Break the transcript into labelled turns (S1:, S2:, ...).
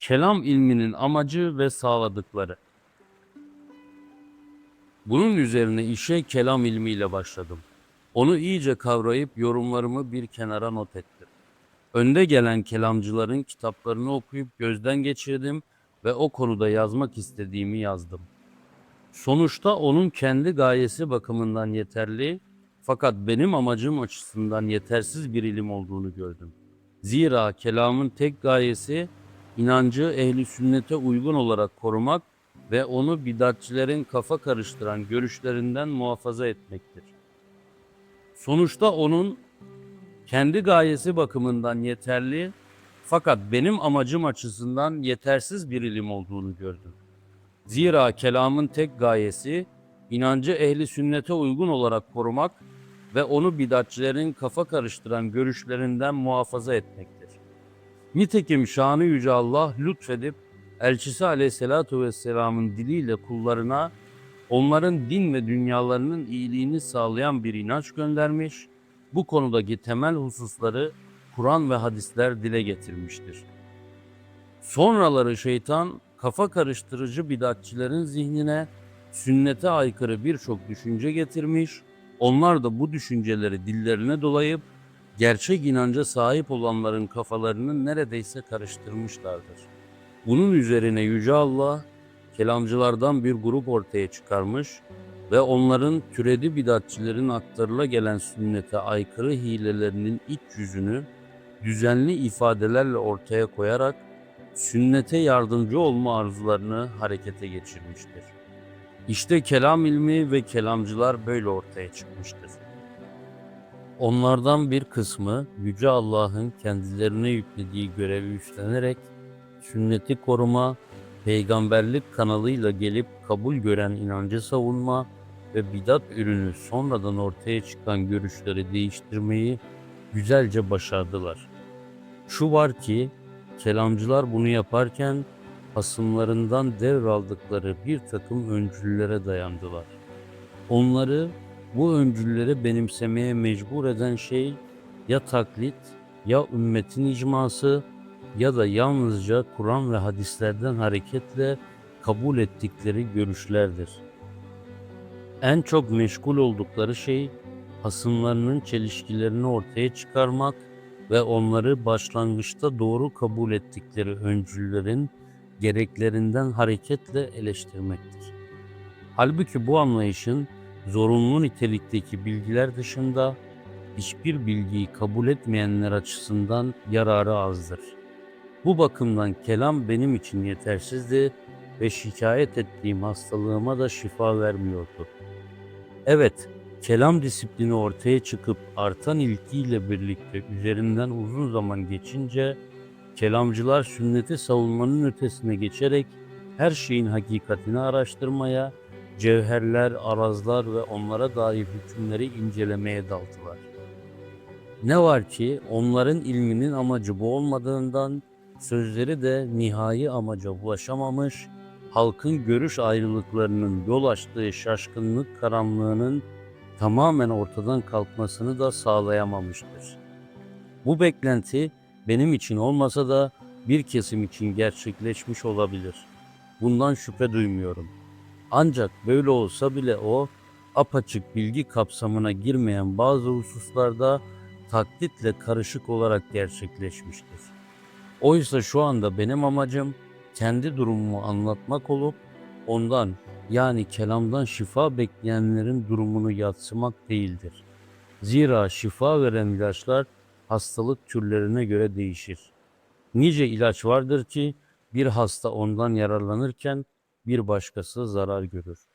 S1: Kelam ilminin amacı ve sağladıkları. Bunun üzerine işe kelam ilmiyle başladım. Onu iyice kavrayıp yorumlarımı bir kenara not ettim. Önde gelen kelamcıların kitaplarını okuyup gözden geçirdim ve o konuda yazmak istediğimi yazdım. Sonuçta onun kendi gayesi bakımından yeterli fakat benim amacım açısından yetersiz bir ilim olduğunu gördüm. Zira kelamın tek gayesi inancı ehli sünnete uygun olarak korumak ve onu bidatçilerin kafa karıştıran görüşlerinden muhafaza etmektir. Sonuçta onun kendi gayesi bakımından yeterli fakat benim amacım açısından yetersiz bir ilim olduğunu gördüm. Zira kelamın tek gayesi inancı ehli sünnete uygun olarak korumak ve onu bidatçilerin kafa karıştıran görüşlerinden muhafaza etmektir. Nitekim şanı yüce Allah lütfedip elçisi aleyhissalatu vesselamın diliyle kullarına onların din ve dünyalarının iyiliğini sağlayan bir inanç göndermiş, bu konudaki temel hususları Kur'an ve hadisler dile getirmiştir. Sonraları şeytan kafa karıştırıcı bidatçilerin zihnine sünnete aykırı birçok düşünce getirmiş, onlar da bu düşünceleri dillerine dolayıp gerçek inanca sahip olanların kafalarını neredeyse karıştırmışlardır. Bunun üzerine Yüce Allah kelamcılardan bir grup ortaya çıkarmış ve onların türedi bidatçilerin aktarıla gelen sünnete aykırı hilelerinin iç yüzünü düzenli ifadelerle ortaya koyarak sünnete yardımcı olma arzularını harekete geçirmiştir. İşte kelam ilmi ve kelamcılar böyle ortaya çıkmıştır. Onlardan bir kısmı Yüce Allah'ın kendilerine yüklediği görevi üstlenerek sünneti koruma, peygamberlik kanalıyla gelip kabul gören inancı savunma ve bidat ürünü sonradan ortaya çıkan görüşleri değiştirmeyi güzelce başardılar. Şu var ki kelamcılar bunu yaparken hasımlarından devraldıkları bir takım öncüllere dayandılar. Onları bu öncülleri benimsemeye mecbur eden şey ya taklit, ya ümmetin icması ya da yalnızca Kur'an ve hadislerden hareketle kabul ettikleri görüşlerdir. En çok meşgul oldukları şey hasımlarının çelişkilerini ortaya çıkarmak ve onları başlangıçta doğru kabul ettikleri öncüllerin gereklerinden hareketle eleştirmektir. Halbuki bu anlayışın zorunlu nitelikteki bilgiler dışında hiçbir bilgiyi kabul etmeyenler açısından yararı azdır. Bu bakımdan kelam benim için yetersizdi ve şikayet ettiğim hastalığıma da şifa vermiyordu. Evet, kelam disiplini ortaya çıkıp artan ilgiyle birlikte üzerinden uzun zaman geçince kelamcılar sünneti savunmanın ötesine geçerek her şeyin hakikatini araştırmaya, cevherler, arazlar ve onlara dair hükümleri incelemeye daldılar. Ne var ki onların ilminin amacı bu olmadığından sözleri de nihai amaca ulaşamamış, halkın görüş ayrılıklarının yol açtığı şaşkınlık karanlığının tamamen ortadan kalkmasını da sağlayamamıştır. Bu beklenti benim için olmasa da bir kesim için gerçekleşmiş olabilir. Bundan şüphe duymuyorum. Ancak böyle olsa bile o apaçık bilgi kapsamına girmeyen bazı hususlarda taklitle karışık olarak gerçekleşmiştir. Oysa şu anda benim amacım kendi durumumu anlatmak olup ondan yani kelamdan şifa bekleyenlerin durumunu yatsımak değildir. Zira şifa veren ilaçlar hastalık türlerine göre değişir. Nice ilaç vardır ki bir hasta ondan yararlanırken bir başkası zarar görür.